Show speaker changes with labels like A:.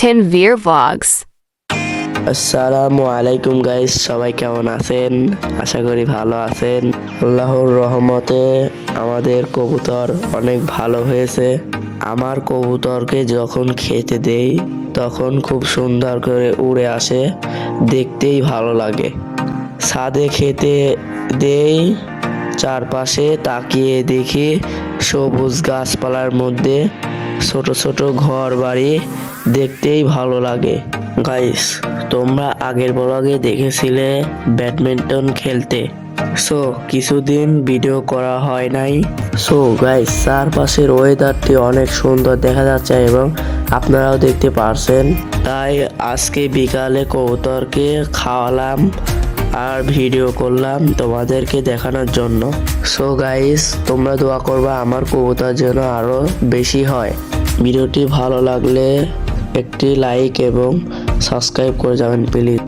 A: Tanvir Vlogs.
B: আসসালামু আলাইকুম guys সবাই কেমন আছেন? আশা করি ভালো আছেন। আল্লাহর রহমতে আমাদের কবুতর অনেক ভালো হয়েছে। আমার কবুতরকে যখন খেতে দেই, তখন খুব সুন্দর করে উড়ে আসে, দেখতেই ভালো লাগে। ছাদে খেতে দেই, চারপাশে তাকিয়ে দেখি সবুজ গাছপালার মধ্যে ছোট ছোট ঘর বাড়ি দেখতেই ভালো লাগে। গাইস তোমরা আগের ব্লগে দেখেছিলে ব্যাডমিন্টন খেলতে। সো কিছুদিন ভিডিও করা হয় নাই। সো গাইস চারপাশের ওয়েদারটি অনেক সুন্দর দেখা যাচ্ছে এবং আপনারাও দেখতে পারছেন। তাই আজকে বিকালে কবুতরকে খাওয়ালাম। আর ভিডিও করলাম তোমাদেরকে দেখানোর জন্য। সো গাইস তোমরা দোয়া করবা আমার কবুতা যেন আরও বেশি হয়। ভিডিওটি ভালো লাগলে একটি লাইক এবং সাবস্ক্রাইব করে যাবেন প্লিজ